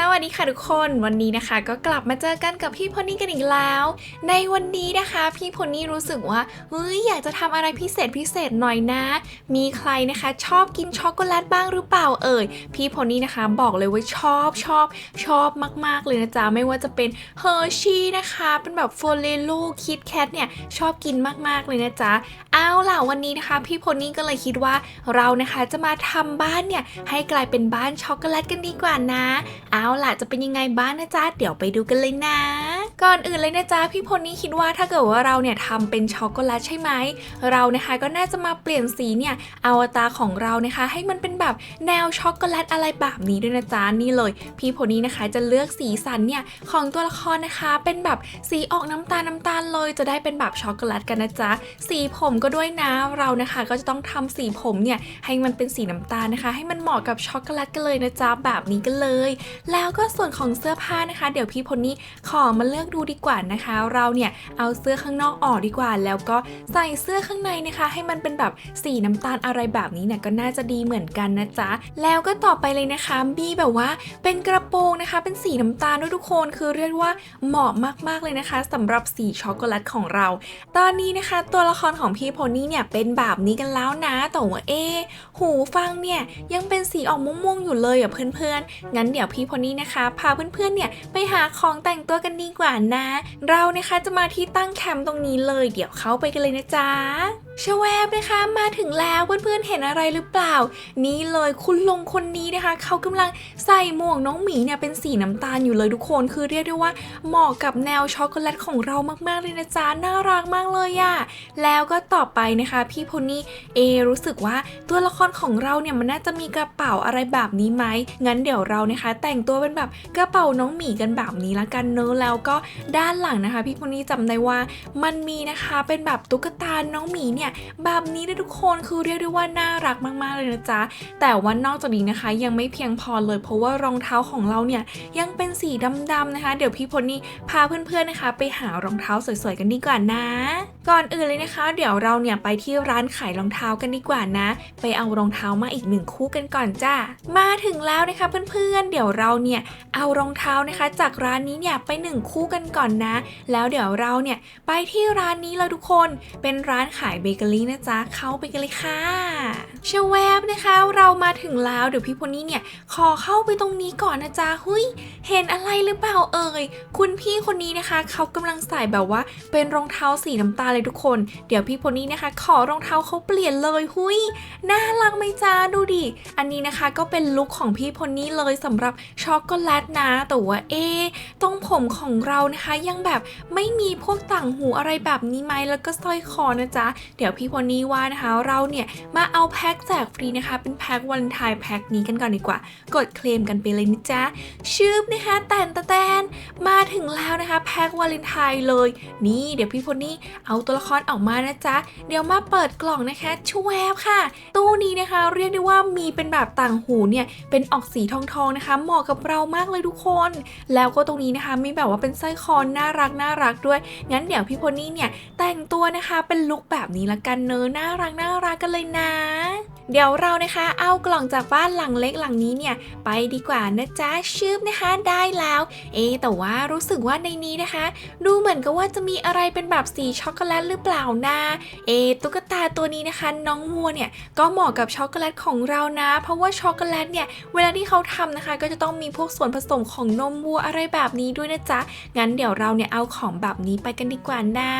สวัสดีค่ะทุกคนวันนี้นะคะก็กลับมาเจอกันกับพี่พอนี่กันอีกแล้ว ในวันนี้นะคะ พี่พอนี่รู้สึกว่าเฮ้ยอยากจะทำอะไรพิเศษพิเศษหน่อยนะ มีใครนะคะ ชอบกินช็อกโกแลตบ้างหรือเปล่าเอ่ยพี่พอนี่นะคะ บอกเลยว่าชอบชอบชอบมาก ๆ เลยนะจ๊ะไม่ว่าจะเป็นเฮอร์ชี่นะคะ เป็นแบบโฟเลลูคิดแคทเนี่ยชอบกินมากๆเลยนะจ๊ะเอาล่ะวันนี้นะคะ พี่พอนี่ก็เลยคิดว่าเรานะคะจะมาทำบ้านเนี่ยให้กลายเป็นบ้านช็อกโกแลตกันดีกว่านะเอาล่ะจะเป็นยังไงบ้างนะจ๊ะ เดี๋ยวไปดูกันเลยนะ ก่อนอื่นเลยนะจ๊ะ พี่พลนี่คิดว่าถ้าเกิดว่าเราเนี่ยทำเป็นช็อกโกแลตใช่ไหม เรานะคะก็น่าจะมาเปลี่ยนสีเนี่ยอวตารของเรานะคะ ให้มันเป็นแบบแนวช็อกโกแลตอะไรแบบนี้ด้วยนะจ๊ะนี่เลย พี่พลนี่นะคะจะเลือกสีสันเนี่ยของตัวละครนะคะเป็นแบบสีออกน้ำตาลน้ำตาลเลยจะได้เป็นแบบช็อกโกแลตกันนะจ๊ะสีผมก็ด้วยนะเรานะคะก็จะต้องทำสีผมเนี่ยให้มันเป็นสีน้ำตาลนะคะ ให้มันเหมาะกับช็อกโกแลตกันเลยนะจ๊ะแบบนี้กันเลย แล้แล้วก็ส่วนของเสื้อผ้านะคะ เดี๋ยวพี่พลนี่ขอมาเลือกดูดีกว่านะคะ เราเนี่ยเอาเสื้อข้างนอกออกดีกว่า แล้วก็ใส่เสื้อข้างในนะคะ ให้มันเป็นแบบสีน้ำตาลอะไรแบบนี้เนี่ยก็น่าจะดีเหมือนกันนะจ๊ะแล้วก็ต่อไปเลยนะคะมีแบบว่าเป็นกระโปรงนะคะ เป็นสีน้ำตาลด้วยทุกคนคือเรียกว่าเหมาะมากๆเลยนะคะสำหรับสีช็อกโกแลตของเรา ตอนนี้นะคะ ตัวละครของพี่โพนี่เนี่ยเป็นแบบนี้กันแล้วนะแต่ว่าเอหูฟังเนี่ยยังเป็นสีออกม่วงๆอยู่เลยอะเพื่อนๆงั้นเดี๋ยวพี่พนี่นะคะ พาเพื่อนๆเนี่ยไปหาของแต่งตัวกันดีกว่านะ เรานะคะจะมาที่ตั้งแคมป์ตรงนี้เลย เดี๋ยวเข้าไปกันเลยนะจ๊ะ ชแวบนะคะมาถึงแล้วเพื่อนๆเห็นอะไรหรือเปล่า นี่เลยคุณลงคนนี้นะคะ เขากำลังใส่หมวกน้องหมีเนี่ยเป็นสีน้ำตาลอยู่เลยทุกคนคือเรียกได้ว่าเหมาะกับแนวช็อกโกแลตของเรามากๆเลยนะจ๊ะน่ารักมากเลยอะแล้วก็ต่อไปนะคะ พี่พนี่เอรู้สึกว่าตัวละครของเราเนี่ยมันน่าจะมีกระเป๋าอะไรแบบนี้ไหมงั้นเดี๋ยวเรานะคะ แต่งตัวเป็นแบบกระเป๋าน้องหมีกันแบบนี้ละกันเนอะแล้วก็ด้านหลังนะคะ พี่พนี่จำได้ว่ามันมีนะคะเป็นแบบตุ๊กตาน้องหมีเนี่ยแบบนี้นะทุกคนคือเรียกได้ว่าน่ารักมากๆเลยนะจ๊ะแต่ว่านอกจากนี้นะคะยังไม่เพียงพอเลยเพราะว่ารองเท้าของเราเนี่ยยังเป็นสีดำๆนะคะ เดี๋ยวพี่พลนี่พาเพื่อนๆนะคะ ไปหารองเท้าสวยๆกันดีกว่านะ ก่อนอื่นเลยนะคะ เดี๋ยวเราเนี่ยไปที่ร้านขายรองเท้ากันดีกว่านะ ไปเอารองเท้ามาอีกหนึ่งคู่กันก่อนจ้ามาถึงแล้วนะคะเพื่อนๆ เดี๋ยวเราเนี่ยเอารองเท้านะคะ จากร้านนี้เนี่ยไปหนึ่งคู่กันก่อนนะ แล้วเดี๋ยวเราเนี่ยไปที่ร้านนี้เลยทุกคนเป็นร้านขายเบเกอรี่นะจ๊ะเข้าไปกันเลยค่ะเชแวบนะคะ เรามาถึงแล้วเดี๋ยวพี่พลนี่เนี่ย ขอเข้าไปตรงนี้ก่อนนะจ๊ะหุยเห็นอะไรหรือเปล่าเอ่ยคุณพี่คนนี้นะคะ เขากำลังใส่แบบว่า เป็นรองเท้าสีน้ำตาลเลยทุกคน เดี๋ยวพี่พลนี่นะคะ ขอรองเท้าเขาเปลี่ยนเลยหุยน่ารักไหมจ๊ะดูดิอันนี้นะคะก็เป็นลุคของพี่พลนี่เลยสำหรับช็อกโกแลตนะแต่ว่าเอตรงผมของเรานะคะยังแบบไม่มีพวกต่างหูอะไรแบบนี้ไหมแล้วก็สร้อยคอนะจ๊ะเดี๋ยวี๋ยวพี่พลนี่ว่านะคะ เราเนี่ยมาเอาแพ็คแจกฟรีนะคะ เป็นแพ็ควาเลนไทน์แพ็คนี้กันก่อนดีกว่า กดเคลมกันไปเลยนะจ๊ะชืบนะคะแตนตะแตนมาถึงแล้วนะคะแพ็ควาเลนไทน์เลย นี่เดี๋ยวพี่พลนี่เอาตัวละครออกมานะจ๊ะเดี๋ยวมาเปิดกล่องนะคะชวบค่ะ ตู้นี้นะคะเรียกได้ว่ามีเป็นแบบต่างหูเนี่ยเป็นออกสีทองๆนะคะ เหมาะกับเรามากเลยทุกคน แล้วก็ตรงนี้นะคะมีแบบว่าเป็นสร้อยคอน่ารักน่ารักด้วย งั้นเดี๋ยวพี่พลนี่เนี่ยแต่งตัวนะคะเป็นลุคแบบนี้ละกันเนอะน่ารักน่ารักกันเลยนะ เดี๋ยวเรานะคะเอากล่องจากบ้านหลังเล็กหลังนี้เนี่ย ไปดีกว่านะจ๊ะชืบนะคะได้แล้ว เอแต่ว่ารู้สึกว่าในนี้นะคะ ดูเหมือนกับว่าจะมีอะไรเป็นแบบสีช็อกโกแลตหรือเปล่านะเอตุ๊กตาตัวนี้นะคะ น้องวัวเนี่ยก็เหมาะกับช็อกโกแลตของเรานะ เพราะว่าช็อกโกแลตเนี่ยเวลาที่เขาทำนะคะ ก็จะต้องมีพวกส่วนผสมของนมวัวอะไรแบบนี้ด้วยนะจ๊ะงั้นเดี๋ยวเราเนี่ยเอาของแบบนี้ไปกันดีกว่านะ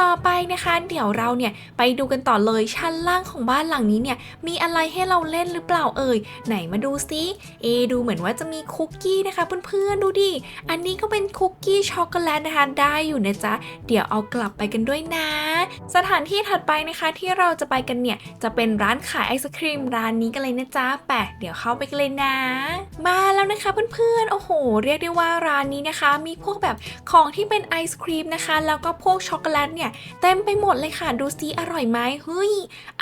ต่อไปนะคะ เดี๋ยวเราเนี่ยไปดูกันต่อเลยชั้นล่างของบ้านหลังนี้เนี่ยมีอะไรให้เราเล่นหรือเปล่าเอ่ย ไหนมาดูซิเอดูเหมือนว่าจะมีคุกกี้นะคะเพื่อนๆดูดิอันนี้ก็เป็นคุกกี้ช็อกโกแลตนะคะได้อยู่นะจ๊ะเดี๋ยวเอากลับไปกันด้วยนะ สถานที่ถัดไปนะคะที่เราจะไปกันเนี่ยจะเป็นร้านขายไอศครีมร้านนี้กันเลยนะจ๊ะแปะเดี๋ยวเข้าไปกันเลยนะ มาแล้วนะคะเพื่อนๆโอ้โห เรียกได้ว่าร้านนี้นะคะ มีพวกแบบของที่เป็นไอศครีมนะคะ แล้วก็พวกช็อกโกแลตเนี่ยเต็มไปหมดเลยค่ะดูซิอร่อยไหมเฮ้ย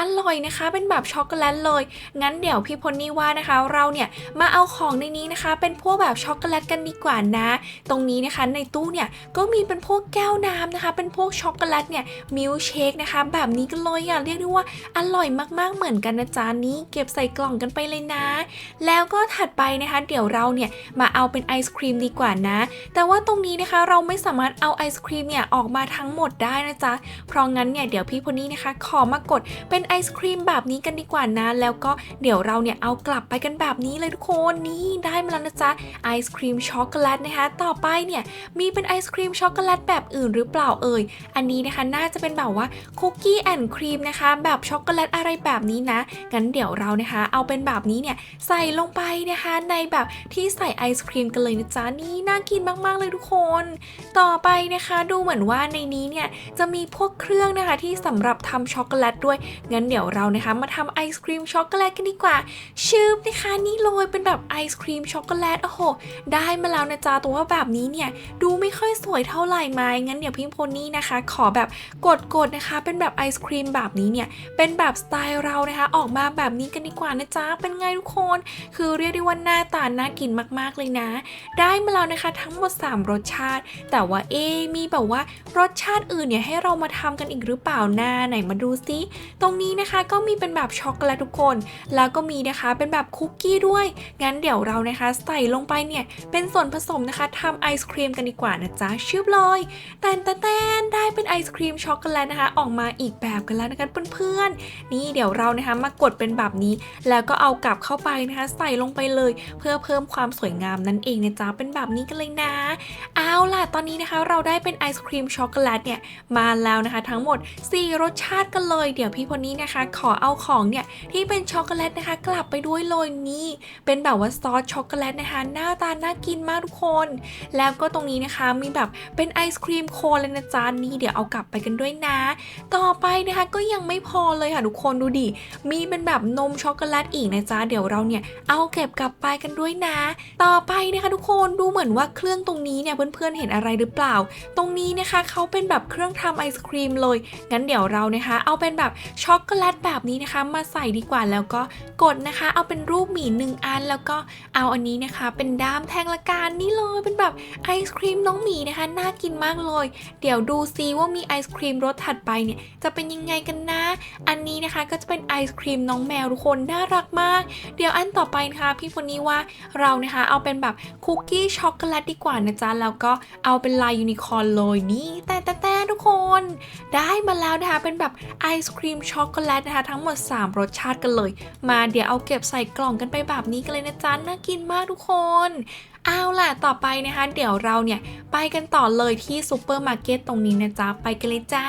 อร่อยนะคะ เป็นแบบช็อกโกแลตเลย งั้นเดี๋ยวพี่พลนี่ว่านะคะ เราเนี่ยมาเอาของในนี้นะคะ เป็นพวกแบบช็อกโกแลตกันดีกว่านะ ตรงนี้นะคะในตู้เนี่ยก็มีเป็นพวกแก้วน้ำนะคะ เป็นพวกช็อกโกแลตเนี่ยมิลค์เชคนะคะ แบบนี้กันเลยอะเรียกได้ว่าอร่อยมากๆเหมือนกันนะจ๊ะนี่เก็บใส่กล่องกันไปเลยนะ แล้วก็ถัดไปนะคะ เดี๋ยวเราเนี่ยมาเอาเป็นไอศครีมดีกว่านะ แต่ว่าตรงนี้นะคะเราไม่สามารถเอาไอศครีมเนี่ยออกมาทั้งหมดได้นะจ๊ะเพราะงั้นเนี่ยเดี๋ยวพี่พลนี่นะคะ ขอมากดเป็นไอศครีมแบบนี้กันดีกว่านะ แล้วก็เดี๋ยวเราเนี่ยเอากลับไปกันแบบนี้เลยทุกคนนี่ได้มาแล้วนะจ๊ะไอศครีมช็อกโกแลตนะคะ ต่อไปเนี่ยมีเป็นไอศครีมช็อกโกแลตแบบอื่นหรือเปล่าเอ่ยอันนี้นะคะน่าจะเป็นแบบว่าคุกกี้แอนด์ครีมนะคะ แบบช็อกโกแลตอะไรแบบนี้นะงั้นเดี๋ยวเรานะคะ เอาเป็นแบบนี้เนี่ยใส่ลงไปนะคะในแบบที่ใส่ไอศครีมกันเลยนะจ๊ะนี่น่ากินมาก ๆ เลยทุกคน ต่อไปนะคะ ดูเหมือนว่าในนี้เนี่ยจะมีพวกเครื่องนะคะที่สำหรับทำช็อกโกแลตด้วย งั้นเดี๋ยวเรานะคะมาทำไอศครีมช็อกโกแลตกันดีกว่า ชืบนะคะนี่โรยเป็นแบบไอศครีมช็อกโกแลตโอ้โห ได้มาแล้วนะจ๊ะแต่ว่าแบบนี้เนี่ยดูไม่ค่อยสวยเท่าไหร่ไหมงั้นเดี๋ยวพี่โพนี่นะคะ ขอแบบกดๆนะคะ เป็นแบบไอศครีมแบบนี้เนี่ยเป็นแบบสไตล์เรานะคะ ออกมาแบบนี้กันดีกว่านะจ๊ะเป็นไงทุกคน คือเรียกได้ว่าหน้าตาน่ากินมากๆเลยนะ ได้มาแล้วนะคะทั้งหมด 3 รสชาติ แต่ว่าเอมีแบบว่ารสชาติอื่นเนี่ยให้เรามาทำกันอีกหรือเปล่าน้าไหนมาดูซิ ตรงนี้นะคะก็มีเป็นแบบช็อกโกแลตทุกคน แล้วก็มีนะคะเป็นแบบคุกกี้ด้วย งั้นเดี๋ยวเรานะคะใส่ลงไปเนี่ย เป็นส่วนผสมนะคะทำไอศครีมกันดีกว่านะจ๊ะชืบเลยแตนแตนแตนได้เป็นไอศครีมช็อกโกแลตนะคะ ออกมาอีกแบบกันแล้วนะคะเพื่อนๆ นี่เดี๋ยวเรานะคะมากดเป็นแบบนี้ แล้วก็เอากลับเข้าไปนะคะ ใส่ลงไปเลย เพื่อเพิ่มความสวยงามนั่นเองนะจ๊ะเป็นแบบนี้กันเลยนะ เอาล่ะตอนนี้นะคะเราได้เป็นไอศครีมช็อกโกแลตเนี่ยมาแล้วนะคะ ทั้งหมด4รสสชาติกันเลย เดี๋ยวพี่พนนี้นะคะ ขอเอาของเนี่ยที่เป็นช็อกโกแลตนะคะ กลับไปด้วยเลยนี่ เป็นแบบว่าซอสช็อกโกแลตนะคะ หน้าตาน่ากินมากทุกคน แล้วก็ตรงนี้นะคะมีแบบเป็นไอศครีมโคนเลยนะจ๊ะนี่เดี๋ยวเอากลับไปกันด้วยนะ ต่อไปนะคะก็ยังไม่พอเลยค่ะทุกคนดูดิมีเป็นแบบนมช็อกโกแลตอีกนะจ๊ะเดี๋ยวเราเนี่ยเอาเก็บกลับไปกันด้วยนะ ต่อไปนะคะทุกคนดูเหมือนว่าเครื่องตรงนี้เนี่ยเพื่อนๆเห็นอะไรหรือเปล่า ตรงนี้นะคะเขาเป็นแบบเครื่องทำไอศครีมเลยงั้นเดี๋ยวเรานะคะ เอาเป็นแบบช็อกโกแลตแบบนี้นะคะ มาใส่ดีกว่าแล้วก็กดนะคะ เอาเป็นรูปหมีหนึ่งอันแล้วก็เอาอันนี้นะคะ เป็นด้ามแทงละกันนี่เลยเป็นแบบไอศครีมน้องหมีนะคะน่ากินมากเลย เดี๋ยวดูซิว่ามีไอศครีมรสถัดไปเนี่ยจะเป็นยังไงกันนะ อันนี้นะคะก็จะเป็นไอศครีมน้องแมวทุกคนน่ารักมาก เดี๋ยวอันต่อไปนะคะพี่คนนี้ว่าเรานะคะเอาเป็นแบบคุกกี้ช็อกโกแลตดีกว่านะจ๊ะแล้วก็เอาเป็นลายยูนิคอร์นเลยนี่แต่แต่แต่ทุกคน ได้มาแล้วนะคะเป็นแบบไอศครีมช็อกโกแลตนะคะ ทั้งหมด 3 รสชาติกันเลย มาเดี๋ยวเอาเก็บใส่กล่องกันไปแบบนี้กันเลยนะจ๊ะน่ากินมากทุกคนเอาล่ะ ต่อไปนะคะ เดี๋ยวเราเนี่ย ไปกันต่อเลยที่ซูเปอร์มาร์เก็ตตรงนี้นะจ๊ะ ไปกันเลยจ้า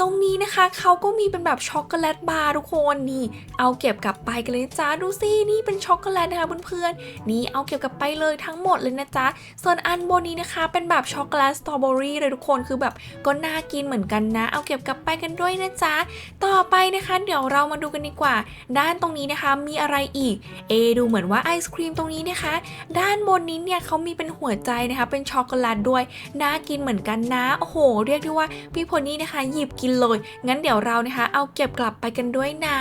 ตรงนี้นะคะเขาก็มีเป็นแบบช็อกโกแลตบาร์ทุกคนนี่เอาเก็บกลับไปกันเลยจ้าดูสินี่เป็นช็อกโกแลตนะคะเพื่อนๆนี่เอาเก็บกลับไปเลยทั้งหมดเลยนะจ๊ะส่วนอันบนนี้นะคะ เป็นแบบช็อกโกแลตสตรอเบอรี่เลยทุกคนคือแบบก็น่ากินเหมือนกันนะ เอาเก็บกลับไปกันด้วยนะจ๊ะต่อไปนะคะ เดี๋ยวเรามาดูกันดีกว่า ด้านตรงนี้นะคะมีอะไรอีกเอดูเหมือนว่าไอศครีมตรงนี้นะคะ ด้านบนนี้เนี่ยเขามีเป็นหัวใจนะคะ เป็นช็อกโกแลตด้วยน่ากินเหมือนกันนะโอ้โห เรียกได้ว่าพี่พลนี่นะคะ หยิบกินเลย งั้นเดี๋ยวเรานะคะ เอาเก็บกลับไปกันด้วยนะ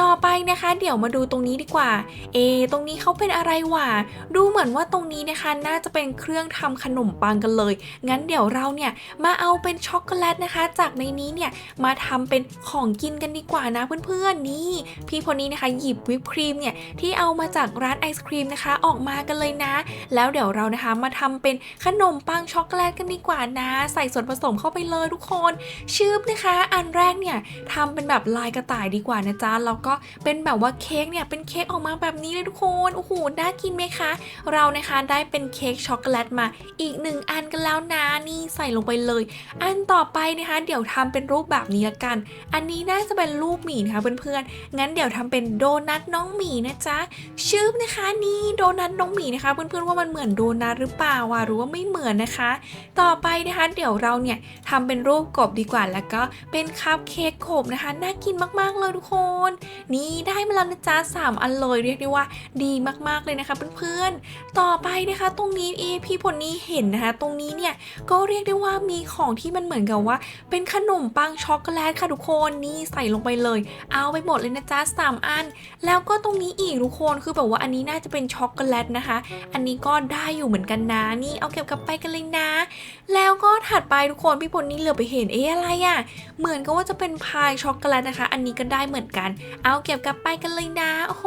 ต่อไปนะคะ เดี๋ยวมาดูตรงนี้ดีกว่า เอ ตรงนี้เขาเป็นอะไรวะดูเหมือนว่าตรงนี้นะคะ น่าจะเป็นเครื่องทำขนมปังกันเลย งั้นเดี๋ยวเราเนี่ยมาเอาเป็นช็อกโกแลตนะคะ จากในนี้เนี่ยมาทำเป็นของกินกันดีกว่านะเพื่อนๆนี่ พี่คนนี้นะคะ หยิบวิปครีมเนี่ยที่เอามาจากร้านไอศครีมนะคะ ออกมากันเลยนะ แล้วเดี๋ยวเรานะคะมาทำเป็นขนมปังช็อกโกแลตกันดีกว่านะ ใส่ส่วนผสมเข้าไปเลยทุกคนชืบนะคะ อันแรกเนี่ยทำเป็นแบบลายกระต่ายดีกว่านะจ๊ะแล้วก็เป็นแบบว่าเค้กเนี่ยเป็นเค้กออกมาแบบนี้เลยทุกคนโอ้โหน่ากินไหมคะ เรานะคะได้เป็นเค้กช็อกโกแลตมาอีกหนึ่งอันกันแล้วนะนี่ใส่ลงไปเลย อันต่อไปนะคะ เดี๋ยวทำเป็นรูปแบบนี้ละกัน อันนี้น่าจะเป็นรูปหมีนะคะเพื่อนๆงั้นเดี๋ยวทำเป็นโดนัทน้องหมีนะจ๊ะชืบนะคะนี่โดนัทน้องหมีนะคะเพื่อนๆว่ามันเหมือนโดนัทหรือเปล่าวะหรือว่าไม่เหมือนนะคะ ต่อไปนะคะ เดี๋ยวเราเนี่ยทำเป็นรูปกบดีกว่าแล้วก็็เป็นคัพเค้กขบนะคะ น่ากินมากๆเลยทุกคน นี่ได้มาแล้วนะจ๊ะสามอันเลยเรียกได้ว่าดีมากๆเลยนะคะเพื่อนๆ ต่อไปนะคะ ตรงนี้เอพี่พลนี่เห็นนะคะ ตรงนี้เนี่ยก็เรียกได้ว่ามีของที่มันเหมือนกับว่า เป็นขนมปังช็อกโกแลตค่ะทุกคนนี่ใส่ลงไปเลย เอาไปหมดเลยนะจ๊ะสามอัน แล้วก็ตรงนี้อีกทุกคนคือแบบว่าอันนี้น่าจะเป็นช็อกโกแลตนะคะ อันนี้ก็ได้อยู่เหมือนกันนะนี่เอาเก็บกลับไปกันเลยนะ แล้วก็ถัดไปทุกคนพี่พลนี่เหลือไปเห็นเอ๊ะอะไรอะ่ะเหมือนกับว่าจะเป็นพายช็อกโกแลตนะคะ อันนี้ก็ได้เหมือนกัน เอาเก็บกลับไปกันเลยนะโอ้โห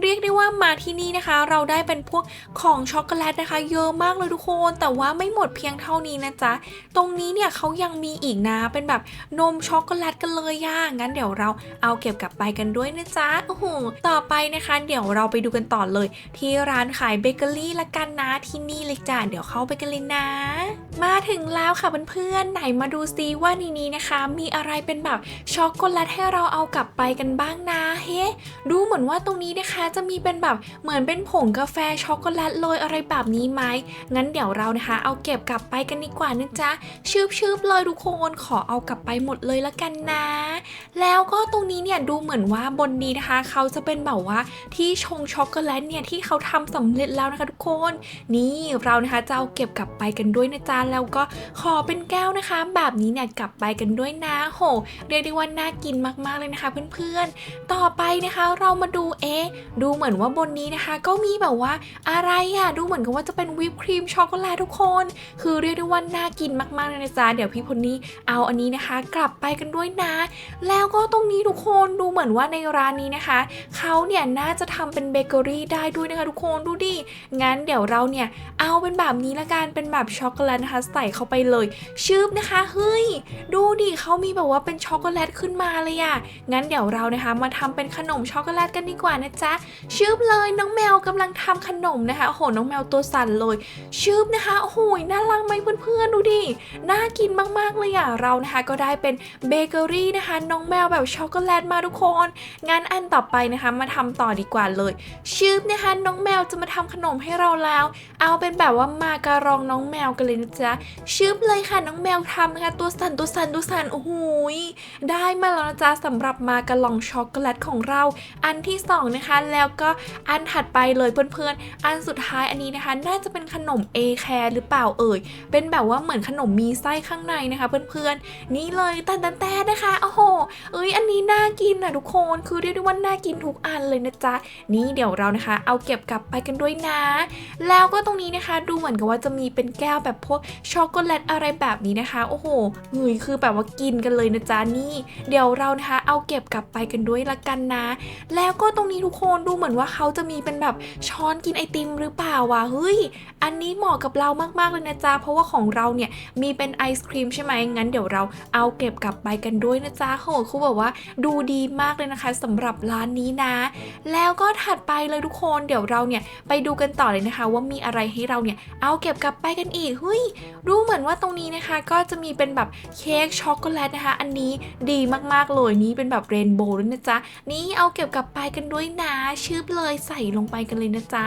เรียกได้ว่ามาที่นี่นะคะ เราได้เป็นพวกของช็อกโกแลตนะคะ เยอะมากเลยทุกคน แต่ว่าไม่หมดเพียงเท่านี้นะจ๊ะ ตรงนี้เนี่ยเขายังมีอีกนะ เป็นแบบนมช็อกโกแลตกันเลยย่างั้นเดี๋ยวเราเอาเก็บกลับไปกันด้วยนะจ๊ะโอ้โหต่อไปนะคะ เดี๋ยวเราไปดูกันต่อเลย ที่ร้านขายเบเกอรี่ละกันนะที่นี่เลยจ้ะเดี๋ยวเข้าไปกันเลยนะ มาถึงแล้วค่ะเพื่อนๆไหนมาดูซิว่าในนี้นะคะมีอะไรเป็นแบบช็อกโกแลตให้เราเอากลับไปกันบ้างนะเฮ้ดูเหมือนว่าตรงนี้นะคะจะมีเป็นแบบเหมือนเป็นผงกาแฟช็อกโกแลตโรยอะไรแบบนี้ไหมงั้นเดี๋ยวเรานะคะ เอาเก็บกลับไปกันดีกว่านะจ๊ะชืบชืบๆเลยทุกคนขอเอากลับไปหมดเลยละกันนะ แล้วก็ตรงนี้เนี่ยดูเหมือนว่าบนนี้นะคะ เขาจะเป็นแบบว่าที่ชงช็อกโกแลตเนี่ยที่เขาทำสำเร็จแล้วนะคะทุกคน นี่เรานะคะจะเอาเก็บกลับไปกันด้วยนะจ๊ะแล้วก็ขอเป็นแก้วนะคะ แบบนี้เนี่ยกลับไปกันด้วยนะโหเรียกได้ว่าน่ากินมากๆเลยนะคะ เพื่อนๆ ต่อไปนะคะเรามาดูเอ๊ดูเหมือนว่าบนนี้นะคะ ก็มีแบบว่าอะไรอะดูเหมือนกับว่าจะเป็นวิปครีมช็อกโกแลตทุกคน คือเรียกได้ว่าน่ากินมากๆเลยนะจ๊ะเดี๋ยวพี่พลนี่เอาอันนี้นะคะ กลับไปกันด้วยนะ แล้วก็ตรงนี้ทุกคนดูเหมือนว่าในร้านนี้นะคะเขาเนี่ยน่าจะทำเป็นเบเกอรี่ได้ด้วยนะคะทุกคนดูดิงั้นเดี๋ยวเราเนี่ยเอาเป็นแบบนี้ละกันเป็นแบบช็อกโกแลตนะคะใส่เข้าไปเลยชืบนะคะเฮ้ยดูดิเขามีแบบว่าเป็นช็อกโกแลตขึ้นมาเลยอะงั้นเดี๋ยวเรานะคะมาทำเป็นขนมช็อกโกแลตกันดีกว่านะจ๊ะชืบเลยน้องแมวกำลังทำขนมนะคะโอ้โหน้องแมวตัวสั่นเลยชืบนะคะโอ้โหน่ารักไหมเพื่อนๆดูดิน่ากินมากๆเลยอะเรานะคะก็ได้เป็นเบเกอรี่นะคะน้องแมวแบบช็อกโกแลตมาทุกคนงั้นอันต่อไปนะคะมาทำต่อดีกว่าเลยชืบนะคะน้องแมวจะมาทำขนมให้เราแล้ว เอาเป็นแบบว่ามาการองน้องแมวกันเลยนะจ๊ะชืบเลยค่ะน้องแมวทำนะคะตัวสั่นตัวสั่นตัวสั่นโอ้โหยได้มาแล้วนะจ๊ะสำหรับมาการองช็อกโกแลตของเรา อันที่สองนะคะแล้วก็อันถัดไปเลยเพื่อนๆ อันสุดท้ายอันนี้นะคะ น่าจะเป็นขนมเอแคร์หรือเปล่าเอ่ย เป็นแบบว่าเหมือนขนมมีไส้ข้างในนะคะ เพื่อนๆ นี่เลยแตนแตนนะคะโอ้โหเอ้ยอันนี้น่ากินนะทุกคนคือเรียกได้ว่าน่ากินทุกอันเลยนะจ๊ะนี่เดี๋ยวเรานะคะ เอาเก็บกลับไปกันด้วยนะ แล้วก็ตรงนี้นะคะดูเหมือนกับว่าจะมีเป็นแก้วแบบพวกช็อกโกแลตอะไรแบบนี้นะคะ โอ้โหเฮ้ยคือแบบว่ากินกันเลยนะจ๊ะนี่ เดี๋ยวเรานะคะเอาเก็บกลับไปกันด้วยละกันนะ แล้วก็ตรงนี้ทุกคนดูเหมือนว่าเขาจะมีเป็นแบบช้อนกินไอติมหรือเปล่าวะเฮ้ย อันนี้เหมาะกับเรามากๆเลยนะจ๊ะเพราะว่าของเราเนี่ยมีเป็นไอศครีมใช่ไหมงั้นเดี๋ยวเราเอาเก็บกลับไปกันด้วยนะจ๊ะโหคือแบบว่าดูดีมากเลยนะคะสำหรับร้านนี้นะ แล้วก็ถัดไปเลยทุกคนเดี๋ยวเราเนี่ยไปดูกันต่อเลยนะคะ ว่ามีอะไรให้เราเนี่ยเอาเก็บกลับไปกันอีกเฮ้ยรู้เหมือนว่าตรงนี้นะคะ ก็จะมีเป็นแบบเค้กช็อกโกแลตนะคะ อันนี้ดีมากๆเลยนี่เป็นแบบเรนโบว์ด้วยนะจ๊ะ นี่เอาเก็บกลับไปกันด้วยนะชืบเลยใส่ลงไปกันเลยนะจ๊ะ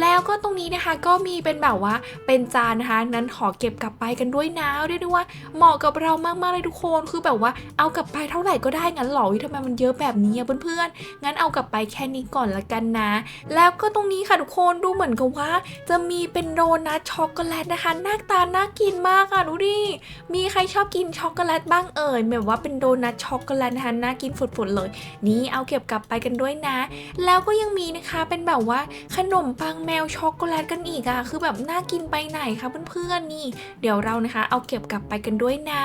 แล้วก็ตรงนี้นะคะก็มีเป็นแบบว่าเป็นจานนะคะ นั้นขอเก็บกลับไปกันด้วยนะเรียกได้ว่าเหมาะกับเรามากๆเลยทุกคนคือแบบว่าเอากลับไปเท่าไหร่ก็ได้งั้นหรอทำไมมันเยอะแบบนี้อะเพื่อนๆงั้นเอากลับไปแค่นี้ก่อนละกันนะ แล้วก็ตรงนี้ค่ะทุกคนดูเหมือนกับว่า จะมีเป็นโดนัทช็อกโกแลตนะคะหน้าตาน่ากินมากอะดูดิมีใครชอบกินช็อกโกแลตบ้างเอ่ยแบบว่าเป็นโดนัทช็อกโกแลตนะคะน่ากินฝุดๆเลย นี่เอาเก็บกลับไปกันด้วยนะ แล้วก็ยังมีนะคะเป็นแบบว่าขนมปังแมวช็อกโกแลตกันอีกอะคือแบบน่ากินไปไหนคะเพื่อนๆนี่ เดี๋ยวเรานะคะ เอาเก็บกลับไปกันด้วยนะ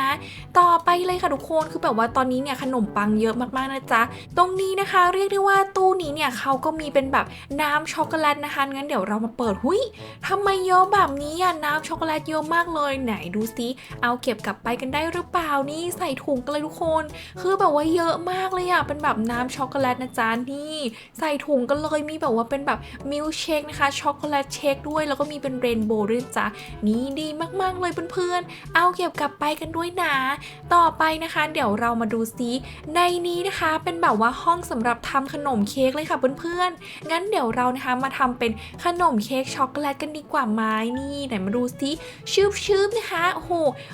ต่อไปเลยค่ะทุกคนคือแบบว่าตอนนี้เนี่ยขนมปังเยอะมากๆนะจ๊ะตรงนี้นะคะ เรียกได้ว่าตู้นี้เนี่ยเขาก็มีเป็นแบบน้ำช็อกโกแลตนะคะงั้นเดี๋ยวเรามาเปิดหุยทำไมเยอะแบบนี้อะน้ำช็อกโกแลตเยอะมากเลยไหนดูซิเอาเก็บกลับไปกันได้หรือเปล่านี่ใส่ถุงกันเลยทุกคน คือแบบว่าเยอะมากเลยอะเป็นแบบน้ำช็อกโกแลตนะจ๊ะนี่ใส่ถุงกันเลยมีแบบว่าเป็นแบบมิลค์เชคนะคะช็อกโกแลตเชคด้วย แล้วก็มีเป็นเรนโบว์ด้วยจ้ะนี่ดีมากๆเลยเพื่อนๆ เอาเก็บกลับไปกันด้วยนะ ต่อไปนะคะ เดี๋ยวเรามาดูซิในนี้นะคะเป็นแบบว่าห้องสำหรับทำขนมเค้กเลยค่ะเพื่อนๆ งั้นเดี๋ยวเรานะคะมาทำเป็นขนมเค้กช็อกโกแลตกันดีกว่าไหมนี่ไหนมาดูซิชืบชืบๆนะคะโอ้โห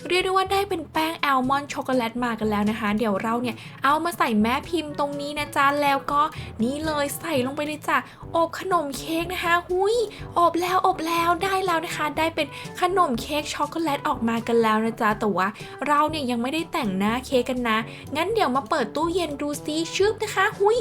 เรียกได้ว่าได้เป็นแป้งแอลมอนด์ช็อกโกแลตมากันแล้วนะคะ เดี๋ยวเราเนี่ยเอามาใส่แม่พิมพ์ตรงนี้นะจ๊ะแล้วก็นี่เลยใส่ลงไปเลยจ้ะอบขนมเค้กนะคะหุยอบแล้วอบแล้วได้แล้วนะคะ ได้เป็นขนมเค้กช็อกโกแลตออกมากันแล้วนะจ๊ะแต่ว่าเราเนี่ยยังไม่ได้แต่งหน้าเค้กกันนะ งั้นเดี๋ยวมาเปิดตู้เย็นดูซิชึบนะคะ หุย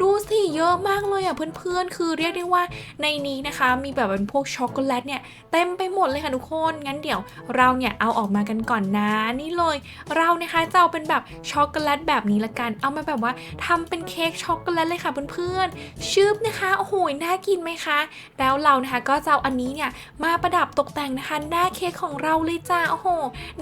ดูสิเยอะมากเลยอะเพื่อนๆ คือเรียกได้ว่าในนี้นะคะ มีแบบเป็นพวกช็อกโกแลตเนี่ยเต็มไปหมดเลยค่ะทุกคน งั้นเดี๋ยวเราเนี่ยเอาออกมากันก่อนนะนี่เลย เรานะคะจะเอาเป็นแบบช็อกโกแลตแบบนี้ละกัน เอามาแบบว่าทำเป็นเค้กช็อกโกแลตเลยค่ะเพื่อนๆชึบนะคะโอ้โหน่ากินไหมคะ แล้วเรานะคะก็จะเอาอันนี้เนี่ยมาประดับตกแต่งนะคะหน้าเค้กของเราเลยจ้าโอ้โห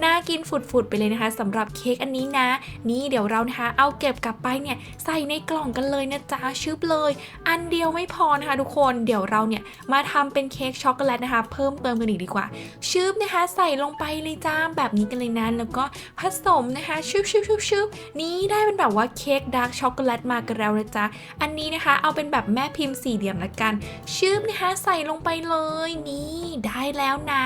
น่ากินฝุดๆไปเลยนะคะสำหรับเค้กอันนี้นะ นี่เดี๋ยวเรานะคะเอาเก็บกลับไปเนี่ยใส่ในกล่องกันเลยนะจ๊ะชึบเลย อันเดียวไม่พอนะคะทุกคนเดี๋ยวเราเนี่ยมาทำเป็นเค้กช็อกโกแลตนะคะ เพิ่มเติมกันอีกดีกว่าชึบนะคะใส่ลงไปเลยจ้าแบบนี้กันเลยนะแล้วก็ผสมนะคะชึบชึบชึบชึบนี่ได้เป็นแบบว่าเค้กดาร์กช็อกโกแลตมากันแล้วนะจ๊ะอันนี้นะคะ เอาเป็นแบบแม่พิมพ์สี่เหลี่ยมละกันชึบนะคะใส่ลงไปเลยนี่ได้แล้วนะ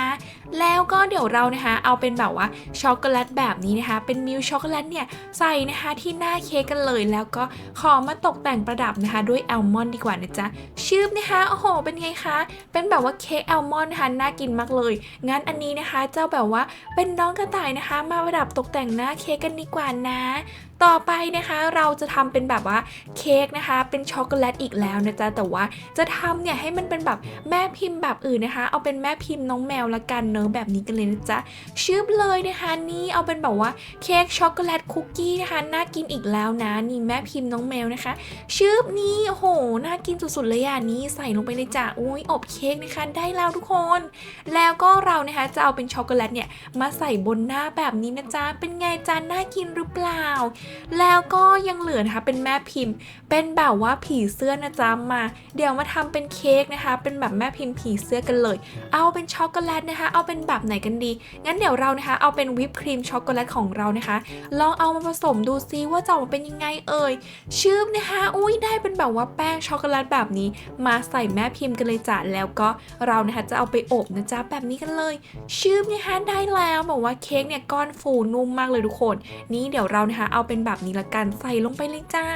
แล้วก็เดี๋ยวเรานะคะเอาเป็นแบบว่าช็อกโกแลตแบบนี้นะคะ เป็นมิลช็อกโกแลตเนี่ยใส่นะคะที่หน้าเค้กกันเลยแล้วก็ขอมาตกแต่งประดับนะคะ ด้วยแอลมอนด์ดีกว่านะจ๊ะชืบนะคะโอ้โห เป็นไงคะ เป็นแบบว่าเค้กแอลมอนด์นะคะน่ากินมากเลยงั้นอันนี้นะคะ เจ้าแบบว่าเป็นน้องกระต่ายนะคะ มาประดับตกแต่งหน้าเค้กกันดีกว่านะ ต่อไปนะคะเราจะทำเป็นแบบว่าเค้กนะคะ เป็นช็อกโกแลตอีกแล้วนะจ๊ะแต่ว่าจะทำเนี่ยให้มันเป็นแบบแม่พิมพ์แบบอื่นนะคะ เอาเป็นแม่พิมพ์น้องแมวละกันเนอะแบบนี้กันเลยนะจ๊ะชืบเลยนะคะนี่เอาเป็นแบบว่าเค้กช็อกโกแลตคุกกี้นะคะน่ากินอีกแล้วนะนี่แม่พิมพ์น้องแมวนะคะชืบนี่โหน่ากินสุดๆเลยอะนี่ใส่ลงไปเลยจ้ะอุ้ยอบเค้กนะคะได้แล้วทุกคน แล้วก็เรานะคะจะเอาเป็นช็อกโกแลตเนี่ยมาใส่บนหน้าแบบนี้นะจ๊ะเป็นไงจ๊ะน่ากินหรือเปล่า แล้วก็ยังเหลือนะคะเป็นแม่พิมพ์ เป็นแบบว่าผีเสื้อนะจ๊ะมา เดี๋ยวมาทำเป็นเค้กนะคะ เป็นแบบแม่พิมพ์ผีเสื้อกันเลย เอาเป็นช็อกโกแลตนะคะเอาเป็นแบบไหนกันดี งั้นเดี๋ยวเรานะคะ เอาเป็นวิปครีมช็อกโกแลตของเรานะคะ ลองเอามาผสมดูซิว่าจะออกมาเป็นยังไงเอ่ย ชืบนะคะ อุ้ยได้เป็นแบบว่าแป้งช็อกโกแลตแบบนี้ มาใส่แม่พิมพ์กันเลยจ้ะ แล้วก็เรานะคะจะเอาไปอบนะจ๊ะแบบนี้กันเลย ชืบนะคะได้แล้วบอกว่าเค้กเนี่ยก้อนฟูนุ่มมากเลยทุกคน นี่เดี๋ยวเรานะคะเอาเป็นแบบนี้ละกันใส่ลงไปเลยจ้า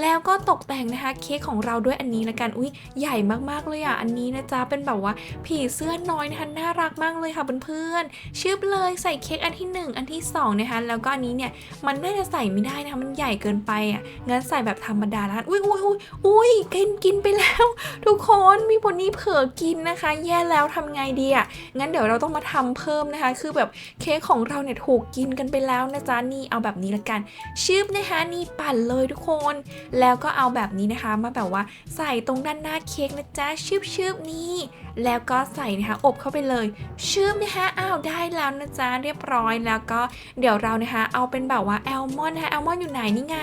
แล้วก็ตกแต่งนะคะเค้กของเราด้วยอันนี้ละกัน อุ้ยใหญ่มากๆเลยอะ อันนี้นะจ๊ะเป็นแบบว่าผีเสื้อน้อยนะคะน่ารักมากเลยค่ะเพื่อนๆชืบเลยใส่เค้กอันที่หนึ่งอันที่สองนะคะแล้วก็อันนี้เนี่ยมันน่าจะใส่ไม่ได้นะคะมันใหญ่เกินไปอะงั้นใส่แบบธรรมดาล้วกันอุ้ยอุ้ยอุ้ยอุ้ยกินกินไปแล้ว ทุกคนมีคนนี้เผลอกินนะคะ แย่แล้วทำไงดีอะงั้นเดี๋ยวเราต้องมาทำเพิ่มนะคะ คือแบบเค้กของเราเนี่ยถูกกินกันไปแล้วนะจ๊ะนี่เอาแบบนี้ละกันชืบนะคะนี่ปั่นเลยทุกคน แล้วก็เอาแบบนี้นะคะ มาแบบว่าใส่ตรงด้านหน้าเค้กนะจ๊ะชืบชืบนี่ แล้วก็ใส่นะคะอบเข้าไปเลย ชืบนะคะอ้าวได้แล้วนะจ๊ะเรียบร้อยแล้วก็เดี๋ยวเรานะคะเอาเป็นแบบว่าแอลมอนนะคะแอลมอนอยู่ไหนนี่ไง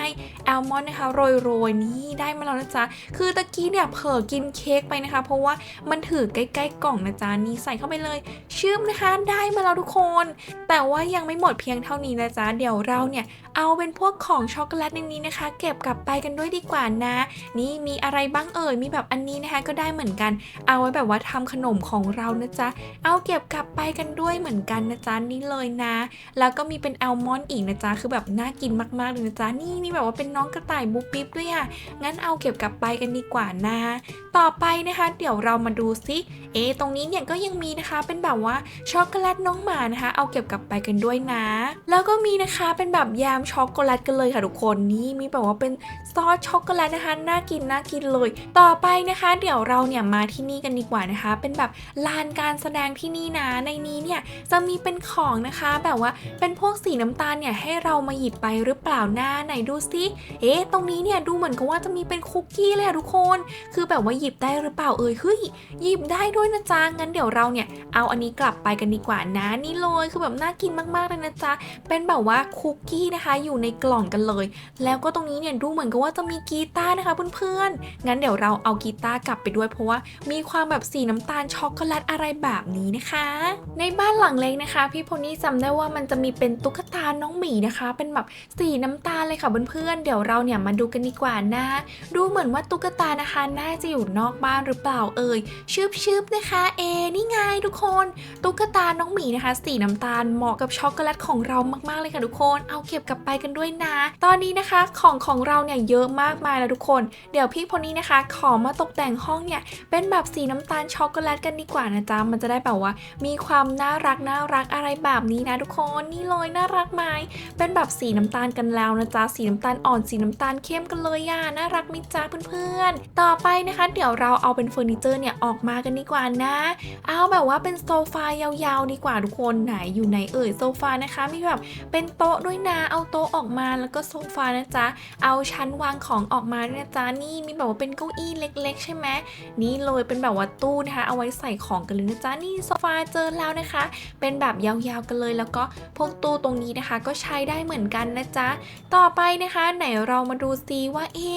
แอลมอนนะคะโรยโรยๆนี่ได้มาแล้วนะจ๊ะคือตะกี้เนี่ยเผลอกินเค้กไปนะคะ เพราะว่ามันถือใกล้ๆกล่องนะจ๊ะนี่ใส่เข้าไปเลย ชืบนะคะได้มาแล้วทุกคน แต่ว่ายังไม่หมดเพียงเท่านี้นะจ๊ะเดี๋ยวเราเนี่ยเอาเป็นพวกของช็อกโกแลตในนี้นะคะ เก็บกลับไปกันด้วยดีกว่านะ นี่มีอะไรบ้างเอ่ยมีแบบอันนี้นะคะก็ได้เหมือนกัน เอาไว้แบบว่าทำขนมของเรานะจ๊ะ เอาเก็บกลับไปกันด้วยเหมือนกันนะจ๊ะนี่เลยนะ แล้วก็มีเป็นแอลมอนด์อีกนะจ๊ะ คือแบบน่ากินมากๆเลยนะจ๊ะ นี่มีแบบว่าเป็นน้องกระต่ายบุ๊บปิ๊บด้วยอะ งั้นเอาเก็บกลับไปกันดีกว่านะ ต่อไปนะคะ เดี๋ยวเรามาดูซิ เอ๊ตรงนี้เนี่ยก็ยังมีนะคะ เป็นแบบว่าช็อกโกแลตน้องหมานะคะ เอาเก็บกลับไปกันด้วยนะ แล้วก็มีนะคะเป็นแบบยามช็อกโกแลตกันเลยค่ะทุกคนนี่มีแบบว่าเป็นซอสช็อกโกแลตนะคะน่ากินน่ากินเลย ต่อไปนะคะ เดี๋ยวเราเนี่ยมาที่นี่กันดีกว่านะคะเป็นแบบลานการแสดงที่นี่นะในนี้เนี่ยจะมีเป็นของนะคะ แบบว่าเป็นพวกสีน้ำตาลเนี่ยให้เรามาหยิบไปหรือเปล่าหน้าไหนดูซิเอ๊ะตรงนี้เนี่ยดูเหมือนกับว่าจะมีเป็นคุกกี้เลยอะทุกคน คือแบบว่าหยิบได้หรือเปล่าเอ่ยเฮ้ยหยิบได้ด้วยนะจ๊ะงั้นเดี๋ยวเราเนี่ยเอาอันนี้กลับไปกันดีกว่านะนี่เลยคือแบบน่ากินมากๆเลยนะจ๊ะเป็นแบบว่าคุกกี้นะคะ อยู่ในกล่องกันเลย แล้วก็ตรงนี้เนี่ยดูเหมือนกับว่าจะมีกีตาร์นะคะเพื่อนๆงั้นเดี๋ยวเราเอากีตาร์กลับไปด้วยเพราะว่ามีความแบบสีน้ำน้ำตาลช็อกโกแลตอะไรแบบนี้นะคะ ในบ้านหลังเล็กนะคะ พี่โพนี่จำได้ว่ามันจะมีเป็นตุ๊กตาน้องหมีนะคะ เป็นแบบสีน้ำตาลเลยค่ะเพื่อนๆเดี๋ยวเราเนี่ยมาดูกันดีกว่านะ ดูเหมือนว่าตุ๊กตานะคะน่าจะอยู่นอกบ้านหรือเปล่าเอ่ยชืบชืบนะคะ เอ นี่ไงทุกคน ตุ๊กตาน้องหมีนะคะ สีน้ำตาลเหมาะกับช็อกโกแลตของเรามากๆเลยค่ะทุกคน เอาเก็บกลับไปกันด้วยนะ ตอนนี้นะคะของของเราเนี่ยเยอะมากมายแล้วทุกคน เดี๋ยวพี่พนนี้นะคะ ขอมาตกแต่งห้องเนี่ยเป็นแบบสีน้ำตาลช็อกโกแลตกันดีกว่านะจ๊ะ มันจะได้แบบว่า มีความน่ารักน่ารักอะไรแบบนี้นะทุกคน นี่เลยน่ารักไหมเป็นแบบสีน้ำตาลกันแล้วนะจ๊ะ สีน้ำตาลอ่อนสีน้ำตาลเข้มกันเลยอะน่ารักมิจ้าเพื่อนๆ ต่อไปนะคะ เดี๋ยวเราเอาเป็นเฟอร์นิเจอร์เนี่ยออกมากันดีกว่านะ เอาแบบว่าเป็นโซฟายาวๆดีกว่าทุกคนไหนอยู่ไหนเอ่ยโซฟานะคะ มีแบบเป็นโต๊ะด้วยนะ เอาโต๊ะออกมาแล้วก็โซฟานะจ๊ะ เอาชั้นวางของออกมาด้วยนะจ๊ะนี่มีแบบว่าเป็นเก้าอี้เล็ก ๆ ใช่ไหมนี่เลยเป็นแบบว่าตู้นะคะเอาไว้ใส่ของกันเลยนะจ๊ะนี่โซฟาเจอแล้วนะคะ เป็นแบบยาวๆกันเลย แล้วก็พวกตู้ตรงนี้นะคะ ก็ใช้ได้เหมือนกันนะจ๊ะต่อไปนะคะ ไหนเรามาดูซิว่าเอ๊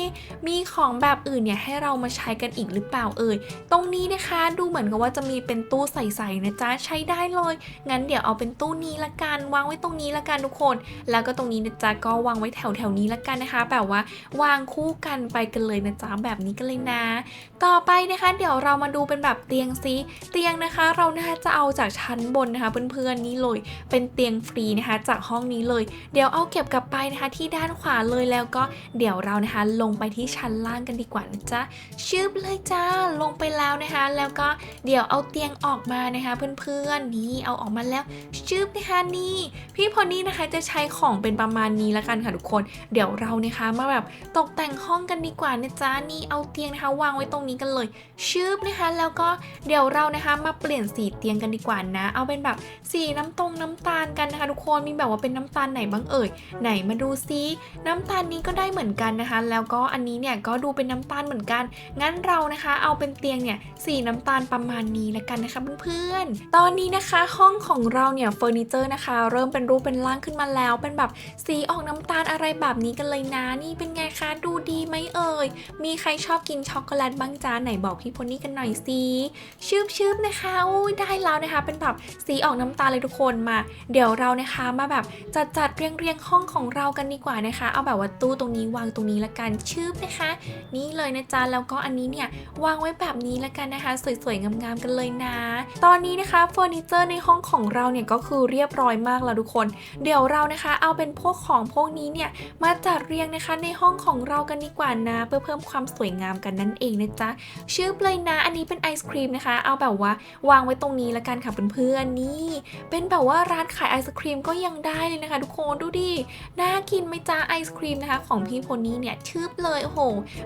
มีของแบบอื่นเนี่ยให้เรามาใช้กันอีกหรือเปล่าเอ่ยตรงนี้นะคะดูเหมือนกับว่าจะมีเป็นตู้ใส่ๆนะจ๊ะใช้ได้เลย งั้นเดี๋ยวเอาเป็นตู้นี้ละกันวางไว้ตรงนี้ละกันทุกคน แล้วก็ตรงนี้นะจ๊ะก็วางไว้แถวๆนี้ละกันนะคะ แบบว่าวางคู่กันไปกันเลยนะจ๊ะแบบนี้กันเลยนะ ต่อไปนะคะ เดี๋ยวเรามาดูเป็นแบบเตียงซิเตียงนะคะเราน่าจะเอาจากชั้นบนนะคะเพื่อนๆนี่เลยเป็นเตียงฟรีนะคะจากห้องนี้เลย เดี๋ยวเอาเก็บกลับไปนะคะที่ด้านขวาเลยแล้วก็เดี๋ยวเรานะคะลงไปที่ชั้นล่างกันดีกว่านะจ๊ะชืบเลยจ้าลงไปแล้วนะคะ แล้วก็เดี๋ยวเอาเตียงออกมานะคะ เพื่อนๆนี่เอาออกมาแล้วชืบนะคะนี่พี่พอนี่นะคะจะใช้ของเป็นประมาณนี้ละกันค่ะทุกคน เดี๋ยวเรานะคะมาแบบตกแต่งห้องกันดีกว่านะจ๊ะนี่เอาเตียงนะคะวางไว้ตรงนี้กันเลยชืบนะคะแล้วก็เดี๋ยวเรานะคะมาเปลี่ยนสีเตียงกันดีกว่านะ เอาเป็นแบบสีน้ำตรงน้ำตาลกันนะคะ ทุกคนมีแบบว่าเป็นน้ำตาลไหนบ้างเอ่ยไหนมาดูซิน้ำตาลนี้ก็ได้เหมือนกันนะคะ แล้วก็อันนี้เนี่ยก็ดูเป็นน้ำตาลเหมือนกัน งั้นเรานะคะ เอาเป็นเตียงเนี่ยสีน้ำตาลประมาณนี้ละกันนะคะเพื่อนๆตอนนี้นะคะห้องของเราเนี่ยเฟอร์นิเจอร์นะคะ เริ่มเป็นรูปเป็นร่างขึ้นมาแล้ว เป็นแบบสีออกน้ำตาลอะไรแบบนี้กันเลยนะนี่เป็นไงคะดูดีไหมเอ่ยมีใครชอบกินช็อกโกแลตบ้างจ้าไหนบอกพี่พนนี่กันหน่อยสิชืบชืบๆนะคะอุ้ยได้แล้วนะคะ เป็นแบบสีออกน้ำตาลเลยทุกคนมา เดี๋ยวเรานะคะมาแบบจัดจัดๆเรียงเรียงห้องของเรากันดีกว่านะคะ เอาแบบว่าตู้ตรงนี้วางตรงนี้ละกันชืบนะคะ นี่เลยนะจ๊ะแล้วก็อันนี้เนี่ยวางไว้แบบนี้ละกันนะคะ สวยๆงามๆกันเลยนะ ตอนนี้นะคะเฟอร์นิเจอร์ในห้องของเราเนี่ยก็คือเรียบร้อยมากแล้วทุกคน เดี๋ยวเรานะคะเอาเป็นพวกของพวกนี้เนี่ยมาจัดเรียงนะคะในห้องของเรากันดีกว่านะ เพื่อเพิ่มความสวยงามกันนั่นเองนะจ๊ะชื่อเลยนะ อันนี้เป็นไอศครีมนะคะ เอาแบบว่าวางไว้ตรงนี้ละกันค่ะเพื่อนๆนี่ เป็นแบบว่าร้านขายไอศครีมก็ยังได้เลยนะคะ ทุกคนดูดิน่ากินไหมจ๊ะไอศครีมนะคะ ของพี่โพนี่เนี่ยชืบเลยโอ้โห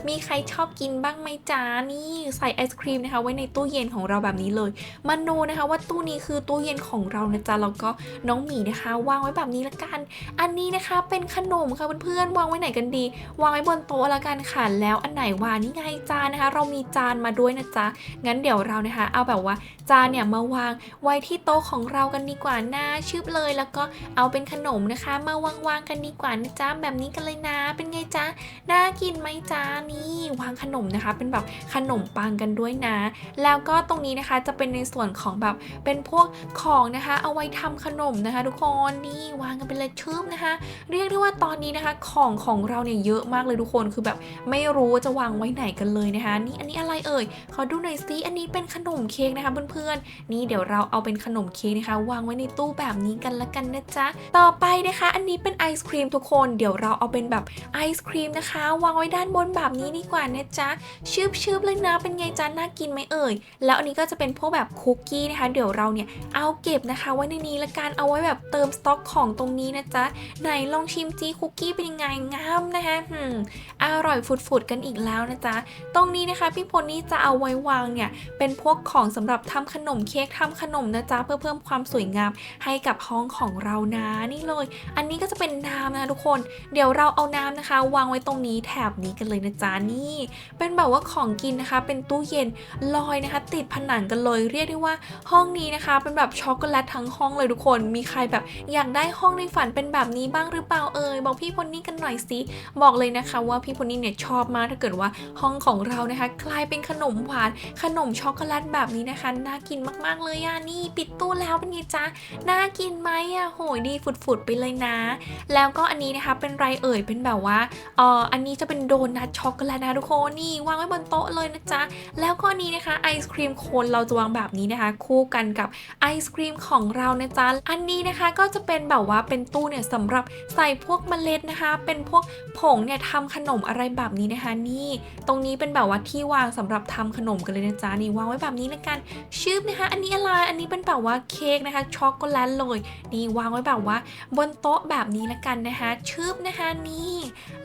มีใครชอบกินบ้างไหมจ๊ะนี่ใส่ไอศครีมนะคะ ไว้ในตู้เย็นของเราแบบนี้เลยมาโนนะคะว่าตู้นี้คือตู้เย็นของเรานะจ๊ะแล้วก็น้องหมีนะคะ วางไว้แบบนี้ละกัน อันนี้นะคะเป็นขนมค่ะเพื่อนๆวางไว้ไหนกันดี วางไว้บนโต๊ะละกันค่ะแล้วอันไหนวางนี่ไงจานนะคะ เรามีจานมาด้วยนะจ๊ะงั้นเดี๋ยวเรานะคะ เอาแบบว่าจานเนี่ยมาวางไว้ที่โต๊ะของเรากันดีกว่าหน้าชืบเลย แล้วก็เอาเป็นขนมนะคะ มาวางวางๆกันดีกว่านะจ๊ะแบบนี้กันเลยนะ เป็นไงจ๊ะน่ากินไหมจ๊ะนี่วางขนมนะคะ เป็นแบบขนมปังกันด้วยนะ แล้วก็ตรงนี้นะคะจะเป็นในส่วนของแบบเป็นพวกของนะคะ เอาไว้ทำขนมนะคะ ทุกคนนี่วางกันไปเลยชืบนะคะ เรียกได้ว่าตอนนี้นะคะของของเราเนี่ยเยอะมากเลยทุกคนคือแบบไม่รู้ว่าจะวางไว้ไหนกันเลยนะคะ นี่อันนี้อะไรเอ่ยขอดูหน่อยซิอันนี้เป็นขนมเค้กนะคะเพื่อนๆ นี่เดี๋ยวเราเอาเป็นขนมเค้กนะคะ วางไว้ในตู้แบบนี้กันละกันนะจ๊ะ ต่อไปนะคะ อันนี้เป็นไอศครีมทุกคน เดี๋ยวเราเอาเป็นแบบไอศครีมนะคะ วางไว้ด้านบนแบบนี้ดีกว่านะจ๊ะชืบชืบๆเลยนะ เป็นไงจ๊ะน่ากินไหมเอ่ย แล้วอันนี้ก็จะเป็นพวกแบบคุกกี้นะคะ เดี๋ยวเราเนี่ยเอาเก็บนะคะไว้ในนี้ละกัน เอาไว้แบบเติมสต็อกของตรงนี้นะจ๊ะ ไหนลองชิมจีคุกกี้เป็นยังไงงามนะคะหืมอร่อยฟุดๆกันอีกแล้วนะจ๊ะ ตรงนี้นะคะพี่พลนี่จะเอาไว้วางเนี่ยเเป็นพวกของสำหรับทำขนมเค้กทำขนมนะจ๊ะเพื่อเพิ่มความสวยงามให้กับห้องของเรานะนี่เลย อันนี้ก็จะเป็นน้ำนะทุกคน เดี๋ยวเราเอาน้ำนะคะ วางไว้ตรงนี้แถบนี้กันเลยนะจ๊ะนี่ เป็นแบบว่าของกินนะคะ เป็นตู้เย็นลอยนะคะ ติดผนังกันเลย เรียกได้ว่าห้องนี้นะคะ เป็นแบบช็อกโกแลตทั้งห้องเลยทุกคน มีใครแบบอยากได้ห้องในฝันเป็นแบบนี้บ้างหรือเปล่าเอ่ยบอกพี่พลนี่กันหน่อยสิบอกเลยนะคะ ว่าพี่พี่พนนี่เนี่ยชอบมากถ้าเกิดว่าห้องของเรานะคะ กลายเป็นขนมหวานขนมช็อกโกแลตแบบนี้นะคะ น่ากินมากๆเลยอะนี่ปิดตู้แล้วเป็นไงจ๊ะ น่ากินไหมอะโหยดีฝุดๆไปเลยนะ แล้วก็อันนี้นะคะเป็นไรเอ่ยเป็นแบบว่าเอ่ออันนี้จะเป็นโดนัทช็อกโกแลตนะทุกคนนี่วางไว้บนโต๊ะเลยนะจ๊ะ แล้วก็นี้นะคะไอศครีมโคนเราจะวางแบบนี้นะคะ คู่กันกับไอศครีมของเรานะจ๊ะ อันนี้นะคะก็จะเป็นแบบว่าเป็นตู้เนี่ยสำหรับใส่พวกเมล็ดนะคะ เป็นพวกผงเนี่ยทำขนมอะไรแบบนี้นะคะ นี่ ตรงนี้เป็นแบบว่าที่วางสำหรับทำขนมกันเลยนะจ๊ะนี่วางไว้แบบนี้ละกันชืบนะคะอันนี้อะไรอันนี้เป็นแบบว่าเค้กนะคะช็อกโกแลตเลยนี่วางไว้แบบว่า บนโต๊ะแบบนี้ละกันนะคะชืบนะคะนี่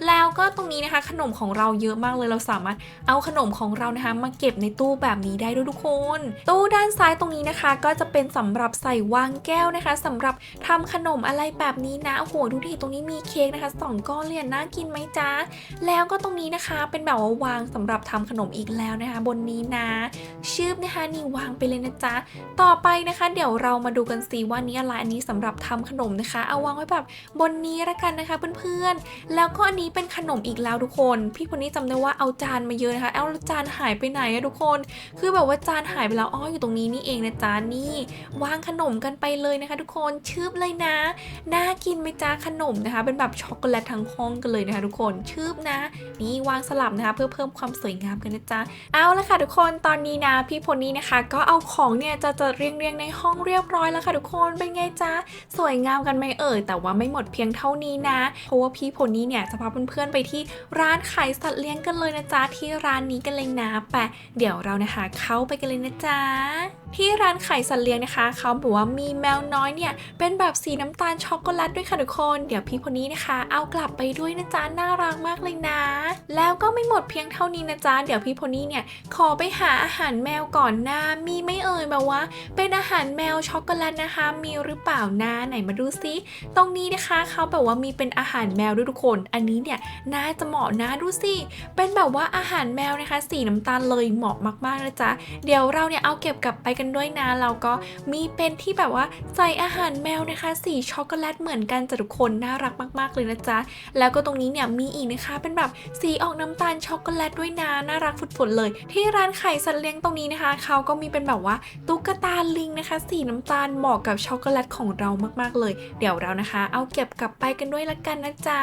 แล้วก็ตรงนี้นะคะ ขนมของเราเยอะมากเลยเราสามารถเอาขนมของเรานะคะ มาเก็บในตู้แบบนี้ได้ด้วยทุกคน ตู้ด้านซ้ายตรงนี้นะคะ ก็จะเป็นสำหรับใส่วางแก้วนะคะสำหรับทำขนมอะไรแบบนี้นะโอ้โหดูดิตรงนี้มีเค้กนะคะสองก้อนเลยน่ากินไหมจ๊ะแล้วก็ตรงนี้นะคะเป็นแบบว่าวางสำหรับทำขนมอีกแล้วนะคะ บนนี้นะชืบนะคะนี่วางไปเลยนะจ๊ะ ต่อไปนะคะ เดี๋ยวเรามาดูกันสิว่านี้อะไรอันนี้สำหรับทำขนมนะคะ เอาวางไว้แบบบนนี้ละกันนะคะเพื่อนๆ แล้วก็อันนี้เป็นขนมอีกแล้วทุกคน พี่คนนี้จำได้ว่าเอาจานมาเยอะนะคะ เอาจานหายไปไหนอะทุกคน คือแบบว่าจานหายไปแล้วอ๋ออยู่ตรงนี้นี่เองนะจ๊ะนี่ วางขนมกันไปเลยนะคะ ทุกคนชืบเลยนะน่ากินไหมจ๊ะขนมนะคะ เป็นแบบช็อกโกแลตทั้งห้องกันเลยนะคะ ทุกคนชืบนะ นี่วางสลับนะคะ เพื่อเพิ่มความสวยงามกันนะจ๊ะเอาละค่ะทุกคนตอนนี้นะพี่พลนี่นะคะ ก็เอาของเนี่ยจะจัดเรียงเรียงในห้องเรียบร้อยแล้วค่ะทุกคนเป็นไงจ๊ะสวยงามกันไหมเอ่ยแต่ว่าไม่หมดเพียงเท่านี้นะเพราะว่าพี่พลนี่เนี่ยจะพาเพื่อนๆไปที่ร้านขายสัตว์เลี้ยงกันเลยนะจ๊ะที่ร้านนี้กันเลยนะแปะเดี๋ยวเรานะคะเข้าไปกันเลยนะจ๊ะที่ร้านขายสัตว์เลี้ยงนะคะเขาบอกว่ามีแมวน้อยเนี่ยเป็นแบบสีน้ำตาลช็อกโกแลตด้วยค่ะทุกคน เดี๋ยวพี่คนนี้นะคะ เอากลับไปด้วยนะจ๊ะน่ารักมากเลยนะ แล้วก็ไม่หมดเพียงเท่านี้นะจ๊ะเดี๋ยวพี่พนี่เนี่ยขอไปหาอาหารแมวก่อนนะมีไม่เอ่ยแบบว่า เป็นอาหารแมวช็อกโกแลตนะคะ มีหรือเปล่านะไหนมาดูซิตรงนี้นะคะเขาแบบว่ามีเป็นอาหารแมวด้วยทุกคน อันนี้เนี่ยน่าจะเหมาะนะดูสิเป็นแบบว่าอาหารแมวนะคะ สีน้ำตาลเลยเหมาะมากๆนะจ๊ะเดี๋ยวเราเนี่ยเอาเก็บกลับไปกันด้วยนะเราก็มีเป็นที่แบบว่าใส่อาหารแมวนะคะสีช็อกโกแลตเหมือนกันจ้ะทุกคนน่ารักมากๆเลยนะจ๊ะแล้วก็ตรงนี้เนี่ยมีอีกนะคะ เป็นแบบสีออกน้ำตาลช็อกโกแลตด้วยนะน่ารักฝุดๆเลย ที่ร้านไข่สัตว์เลี้ยงตรงนี้นะคะเขาก็มีเป็นแบบว่าตุ๊กตาลิงนะคะ สีน้ำตาลเหมาะกับช็อกโกแลตของเรามากๆเลย เดี๋ยวเรานะคะ เอาเก็บกลับไปกันด้วยละกันนะจ๊ะ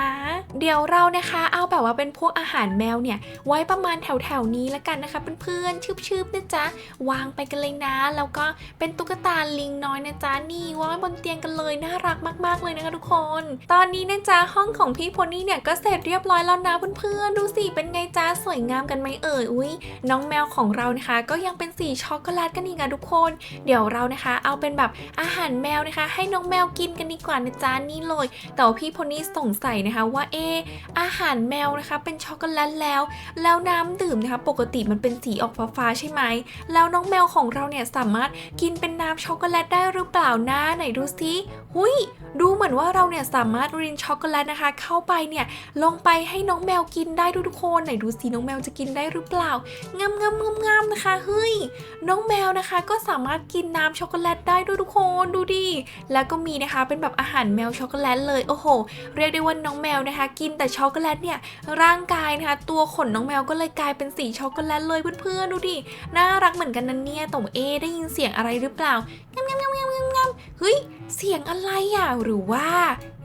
เดี๋ยวเรานะคะ เอาแบบว่าเป็นพวกอาหารแมวเนี่ยไว้ประมาณแถวๆนี้ละกันนะคะเพื่อนๆชืบๆนะจ๊ะวางไปกันเลยนะ แล้วก็เป็นตุ๊กตาลิงน้อยนะจ๊ะนี่วางไว้บนเตียงกันเลยน่ารักมากๆเลยนะคะทุกคน ตอนนี้นะจ๊ะห้องของพี่พนี่เนี่ยก็เสร็จเรียบร้อยแล้วนะเพื่อนๆดูสิเป็นไงจ๊ะสวยงามกันไหมเอ่ยอุ้ยน้องแมวของเรานะคะ ก็็ยังเป็นสีช็อกโกแลตกันอีกอะทุกคน เดี๋ยวเรานะคะ เอาเป็นแบบอาหารแมวนะคะ ให้น้องแมวกินกันดีกว่านะจ๊ะนี่เลย แต่ว่าพี่โพนี่สงสัยนะคะว่าเออาหารแมวนะคะเป็นช็อกโกแลตแล้ว แล้วน้ำดื่มนะคะ ปกติมันเป็นสีออกฟ้าๆใช่ไหม แล้วน้องแมวของเราเนี่ยสามารถกินเป็นน้ำช็อกโกแลตได้หรือเปล่านะไหนดูซิ หุย ดูเหมือนว่าเราเนี่ยสามารถรินช็อกโกแลตนะคะ เข้าไปเนี่ยลงไปให้น้องแมวกินได้ด้วยทุกคนไหนดูซิน้องแมวจะกินได้หรือเปล่างามงามงามงามนะคะเฮ้ยน้องแมวนะคะก็สามารถกินน้ำช็อกโกแลตได้ด้วยทุกคนดูดิแล้วก็มีนะคะเป็นแบบอาหารแมวช็อกโกแลตเลยโอ้โห เรียกได้ว่าน้องแมวนะคะ กินแต่ช็อกโกแลตเนี่ยร่างกายนะคะตัวขนน้องแมวก็เลยกลายเป็นสีช็อกโกแลตเลยเพื่อนๆดูดิน่ารักเหมือนกันนะเนี่ยต่งเอได้ยินเสียงอะไรหรือเปล่างามงามงามงามงามงามเฮ้ยเสียงอะไรอะหรือว่า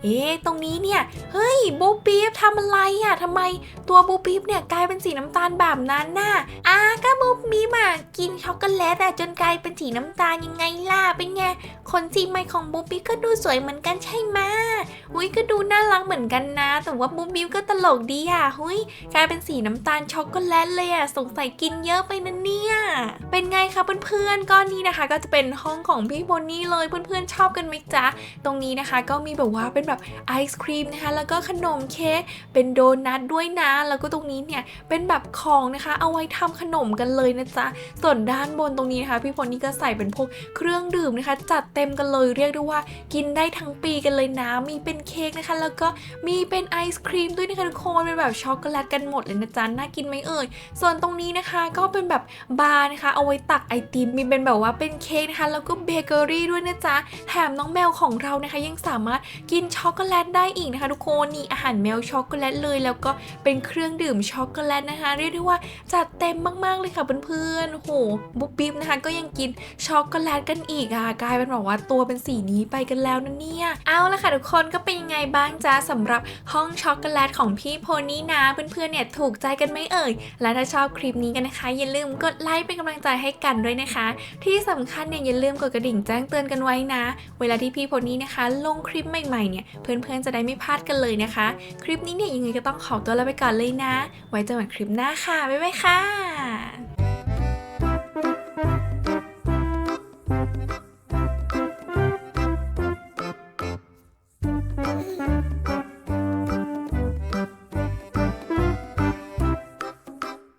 เอ๊ะตรงนี้เนี่ย เฮ้ยบูปี๊บทำอะไรอะทำไมตัวบูปี๊บเนี่ยกลายเป็นสีน้ำตาลแบบนั้นน่ะอะก็บูปี๊บอะกินช็อกโกแลตอะจนกลายเป็นสีน้ำตาลยังไงล่ะเป็นไงขนสีใหม่ของบูปี๊บก็ดูสวยเหมือนกันใช่ไหมอุ้ยก็ดูน่ารักเหมือนกันนะ แต่ว่าบูมบิวก็ตลกดีอะหุยกลายเป็นสีน้ำตาลช็อกโกแลตเลยอะสงสัยกินเยอะไปนะเนี่ย เป็นไงคะเพื่อนๆก้อนนี้นะคะ ก็จะเป็นห้องของพี่โบนี่เลยเพื่อนๆชอบกันไหมจ๊ะตรงนี้นะคะก็มีแบบว่าเป็นแบบไอศครีมนะคะ แล้วก็ขนมเค้กเป็นโดนัทด้วยนะ แล้วก็ตรงนี้เนี่ยเป็นแบบของนะคะ เอาไว้ทำขนมกันเลยนะจ๊ะ ส่วนด้านบนตรงนี้นะคะ พี่พลนี่ก็ใส่เป็นพวกเครื่องดื่มนะคะ จัดเต็มกันเลยเรียกได้ว่ากินได้ทั้งปีกันเลยนะ มีเป็นเค้กนะคะ แล้วก็มีเป็นไอศครีมด้วยนะคะทุกคนเป็นแบบช็อกโกแลตกันหมดเลยนะจ๊ะน่ากินไหมเอ่ยส่วนตรงนี้นะคะก็เป็นแบบบาร์นะคะ เอาไว้ตักไอติมมีเป็นแบบว่าเป็นเค้กนะคะแล้วก็เบเกอรี่ด้วยนะจ๊ะแถมน้องแมวของเรานะคะยังสามารถกินช็อกโกแลตได้อีกนะคะ ทุกคนนี่อาหารแมวช็อกโกแลตเลย แล้วก็เป็นเครื่องดื่มช็อกโกแลตนะคะ เรียกได้ว่าจัดเต็มมากๆเลยค่ะเพื่อนๆโอ้โหบุ๊บบิ๊บนะคะ ก็ยังกินช็อกโกแลตกันอีกอะกลายเป็นแบบว่าตัวเป็นสีนี้ไปกันแล้วนะเนี่ยเอาละค่ะทุกคนก็เป็นยังไงบ้างจ้าสำหรับห้องช็อกโกแลตของพี่โพนี่นะเพื่อนๆเนี่ยถูกใจกันไหมเอ่ยและถ้าชอบคลิปนี้กันนะคะ อย่าลืมกดไลค์เป็นกำลังใจให้กันด้วยนะคะ ที่สำคัญเนี่ยอย่าลืมกดกระดิ่งแจ้งเตือนกันไว้นะ เวลาที่พี่โพนี่นะคะลงคลิปใหม่ๆเนี่ยเพื่อนๆจะได้ไม่พลาดกันเลยนะคะ คลิปนี้เนี่ยยังไงก็ต้องขอตัวลาไปก่อนเลยนะ ไว้เจอกันคลิปหน้าค่ะบ๊ายบายค่ะ